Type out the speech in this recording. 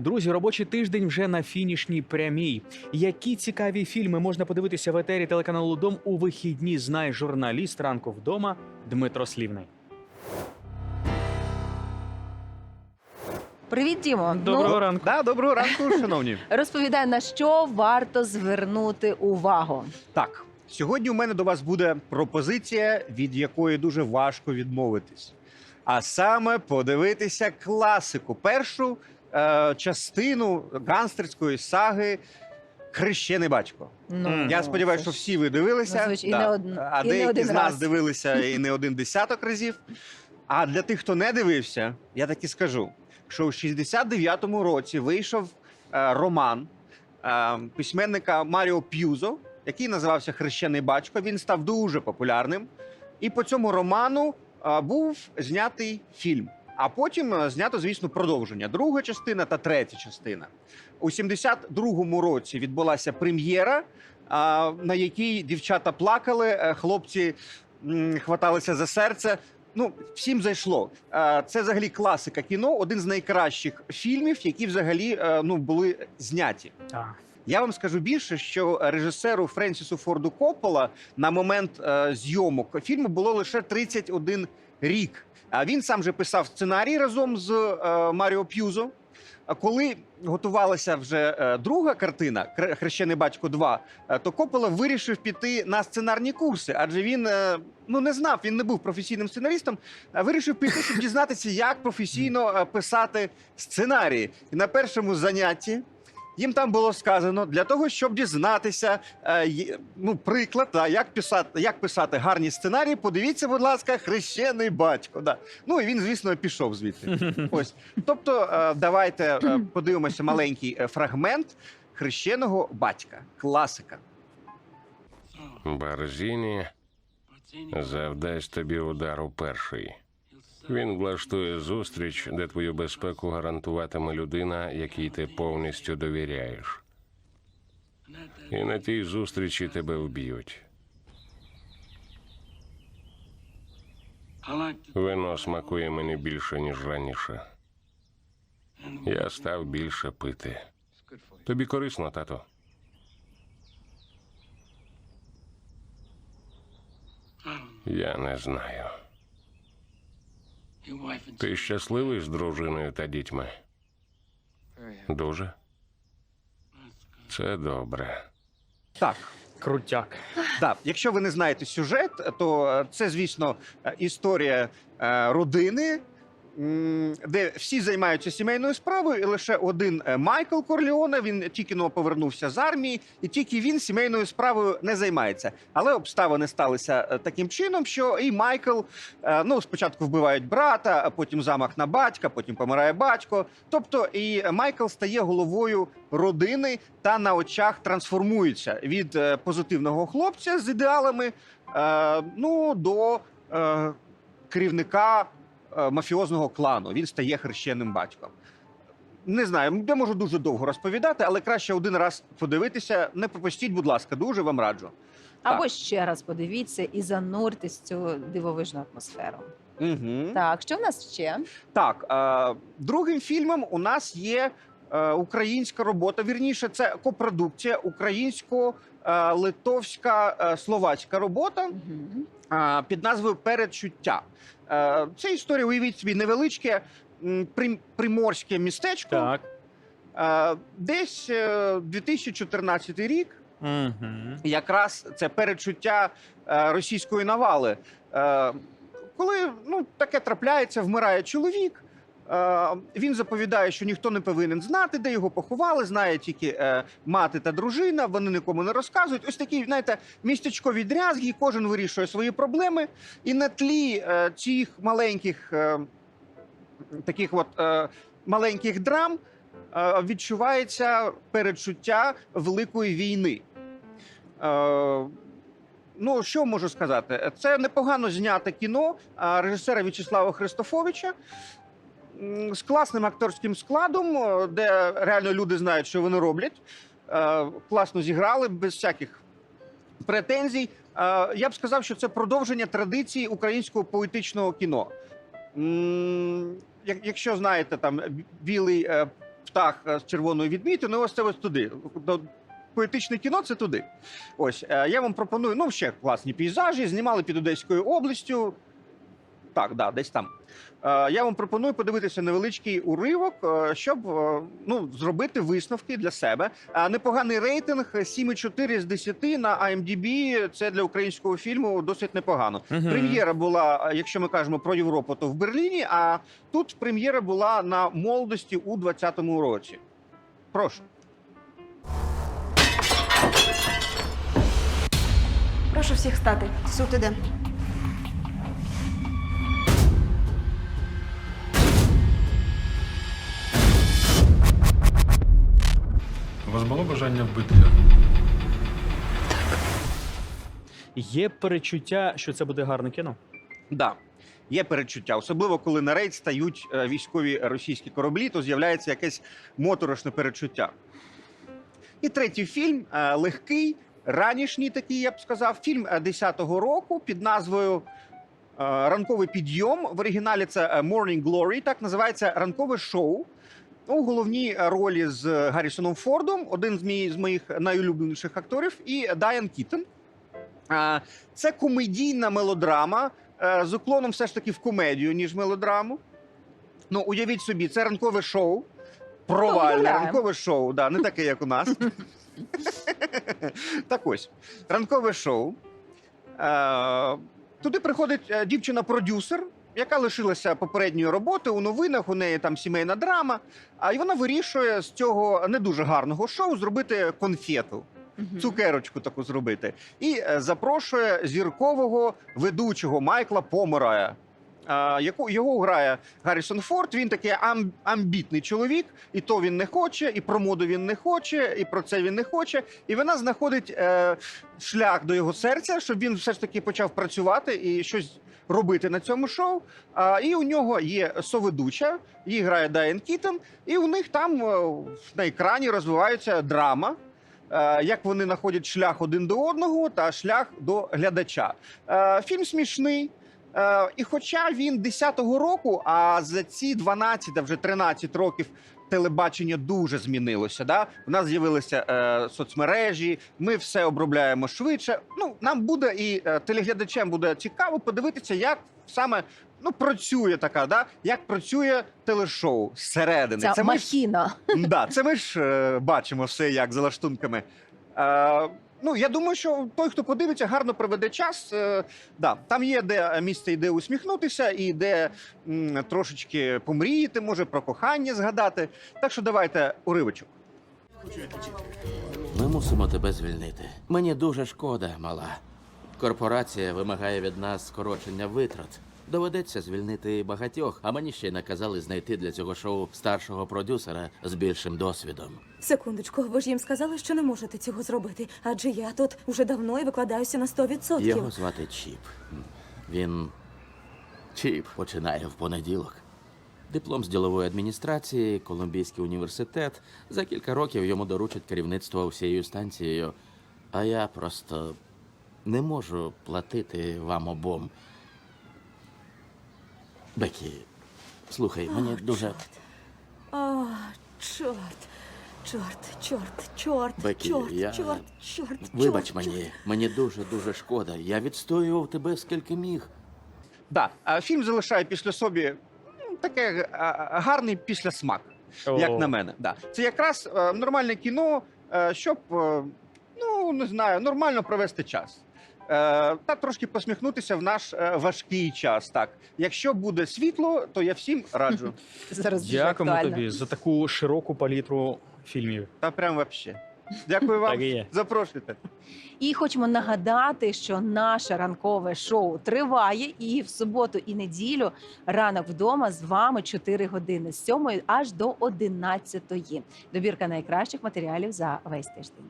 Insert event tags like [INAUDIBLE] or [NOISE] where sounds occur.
Друзі, робочий тиждень вже на фінішній прямій. Які цікаві фільми можна подивитися в етері телеканалу Дом у вихідні? Знає журналіст ранку вдома Дмитро Слівний. Привіт, Дімо. Доброго Ну, ранку. Да, доброго ранку, [LAUGHS] шановні. розповідай, на що варто звернути увагу. Так, сьогодні у мене до вас буде пропозиція, від якої дуже важко відмовитись. А саме подивитися класику, першу е, частину гангстерської саги Хрещений батько. Ну, Я ну, сподіваюся, що всі ви дивилися. Ну, звич- і не од- А і не деякі один з нас раз. дивилися і не один десяток разів. А для тих, хто не дивився, я так і скажу, що у 69-му році вийшов е, роман е, письменника Маріо П'юзо, який називався Хрещений батько. Він став дуже популярним. І по цьому роману е, був знятий фільм. А потім е, знято, звісно, продовження. Друга частина та третя частина. У 72-му році відбулася прем'єра, на якій дівчата плакали, е, хлопці хваталися за серце. Ну, всім зайшло. Е, Це взагалі класика кіно, один з найкращих фільмів, які взагалі е, ну, були зняті. Так. Я вам скажу більше, що режисеру Френсісу Форду Коппола на момент е, зйомок фільму було лише 31 рік. Він сам же писав сценарій разом з е, Маріо П'юзо. Коли готувалася вже е, друга картина «Хре- Хрещений батько 2», е, то Коппола вирішив піти на сценарні курси, адже він ну не знав, він не був професійним сценаристом. Вирішив піти, щоб дізнатися, як професійно писати сценарії. І на першому занятті їм там було сказано для того, щоб дізнатися е, ну, приклад, да, як писати, як писати гарні сценарії. Подивіться, будь ласка, хрещений батько. Да. Ну і він, звісно, пішов звідти. [LAUGHS] Ось. Тобто, е, давайте е, подивимося маленький фрагмент хрещеного батька. Класика. Барзіні завдасть тобі удару перший. Він влаштує зустріч, де твою безпеку гарантуватиме людина, якій ти повністю довіряєш. І на тій зустрічі тебе вб'ють. Вино смакує мені більше, ніж раніше. Я став більше пити. Тобі корисно, тато. Я не знаю. Ти щасливий з дружиною та дітьми? Дуже? Це добре. Так. Крутяк. Да, якщо ви не знаєте сюжет, то е, це, звісно, е, історія е, родини, де всі займаються сімейною справою, і лише один е, Майкл Корліоне, він тільки но повернувся з армії, і тільки він сімейною справою не займається. Але обставини сталися е, таким чином, що і Майкл е, ну, спочатку вбивають брата, а потім замах на батька, потім помирає батько. Тобто, і Майкл стає головою родини та на очах трансформується від позитивного хлопця з ідеалами ну, до керівника мафіозного клану. Він стає хрещеним батьком. Не знаю, я можу дуже довго розповідати, але краще один раз подивитися. Не пропустіть, будь ласка, дуже вам раджу. Або ще раз подивіться і зануртесь в цю дивовижну атмосферу. Угу. Так, що в нас ще? Так, е, другим фільмом у нас є е, українська робота. Вірніше, це копродукція українсько-литовська е, словацька робота е, під назвою Передчуття. Е, це історія, уявіть собі, невеличке приморське містечко. Так. Е, десь е, 2014 рік. Угу. якраз це передчуття е, російської навали. Е, коли ну, таке трапляється, вмирає чоловік. Е, Він заповідає, що ніхто не повинен знати, де його поховали. Знає тільки е, мати та дружина. Вони нікому не розказують. Ось такі, знаєте, містечкові дрязги. Кожен вирішує свої проблеми. І на тлі е, цих маленьких таких от маленьких драм відчувається передчуття великої війни. Ну, що можу сказати? Це непогано зняте кіно режисера В'ячеслава Христофовича з класним акторським складом, е, де реально люди знають, що вони роблять. Е, Класно зіграли, без всяких претензій. Е, Я б сказав, що це продовження традиції українського поетичного кіно. Якщо знаєте, там білий птах з червоною відмітиною. Ось це ось туди. Поетичне кіно це туди. Ось я вам пропоную. Ну, ще класні пейзажі. Знімали під Одеською областю. Так, да, десь там. Е, Я вам пропоную подивитися невеличкий уривок, е, щоб е, ну, зробити висновки для себе. Е, Непоганий рейтинг 7,4 з 10 на IMDb. Це для українського фільму досить непогано. Мгм. Прем'єра була, якщо ми кажемо про Європу, то в Берліні. А тут прем'єра була на молодості у 2020 році. Прошу. Прошу всіх стати. Суд іде. Вас було бажання вбити його? Є перечуття, що це буде гарне кіно. Да. Є передчуття, особливо коли на рейд стають е, військові російські кораблі, то з'являється якесь моторошне передчуття. І третій фільм е, легкий, ранішній такий, я б сказав, фільм е, 10-го року під назвою е, Ранковий підйом. В оригіналі це е, Morning Glory, так називається ранкове шоу. У головній ролі з Гаррісоном Фордом, один з, мій, з моїх найулюбленіших акторів, і Дайан Кіттон. Е, Це комедійна мелодрама е, з уклоном все ж таки в комедію, ніж мелодраму. Ну, уявіть собі, це ранкове шоу. Провальне ранкове шоу, да, не таке, як у нас. [LAUGHS] так ось, ранкове шоу. Е, туди приходить е, дівчина-продюсер, яка лишилася попередньої роботи у новинах. У неї там сімейна драма. А і вона вирішує з цього не дуже гарного шоу зробити конфету цукерочку таку зробити. І е, запрошує зіркового ведучого Майкла Померая. е, Яку його грає Гаррісон Форд. Він такий ам, амбітний чоловік, і то він не хоче, і про моду він не хоче, і про це він не хоче. І вона знаходить е, шлях до його серця, щоб він все ж таки почав працювати і щось робити на цьому шоу. А, і у нього є соведуча, її грає Дайан Кітон, і у них там е, на екрані розвивається драма е, як вони знаходять шлях один до одного та шлях до глядача. Е, Фільм смішний. І хоча він 10-го року, а за ці 12, а вже 13 років телебачення дуже змінилося. Да? У нас з'явилися е, соцмережі, ми все обробляємо швидше. Ну, нам буде і е, телеглядачем буде цікаво подивитися, як саме ну, працює така, да? як працює телешоу зсередини. Ця Це ми ж махіна. Да, це ми ж е, бачимо все як за лаштунками. Е, ну, я думаю, що той, хто подивиться, гарно проведе час. Е, да, там є де місце, і усміхнутися, і де м, трошечки помріяти, може про кохання згадати. Так що давайте уривочок. Ми мусимо тебе звільнити. Мені дуже шкода, мала. Корпорація вимагає від нас скорочення витрат. Доведеться звільнити багатьох, а мені ще й наказали знайти для цього шоу старшого продюсера з більшим досвідом. Секундочку, ви ж їм сказали, що не можете цього зробити, адже я тут уже давно і викладаюся на 100%. Його звати Чіп. Він Чіп починає в понеділок. Диплом з ділової адміністрації, Колумбійський університет. За кілька років йому доручать керівництво усією станцією. А я просто не можу платити вам обом. Бекі, слухай, мені дуже. О, чорт. Чорт, чорт, чорт, Бекі, чорт, я- чорт, чорт, Вибач чорт, мені, мені дуже дуже шкода. Я відстоював тебе скільки міг. Да, а фільм залишає після собі таке а, а, гарний післясмак. як на мене. Да. Це якраз е, нормальне кіно, е, щоб е, ну не знаю, нормально провести час. Е, та трошки посміхнутися в наш е, важкий час. Так, якщо буде світло, то я всім раджу. [LAUGHS] Зараз дуже Дякуємо актуально. тобі за таку широку палітру фільмів. Та прям вообще. Дякую вам. Так і є. Запрошуйте. І хочемо нагадати, що наше ранкове шоу триває, і в суботу і неділю ранок вдома з вами 4 години з 7 аж до 11. Добірка найкращих матеріалів за весь тиждень.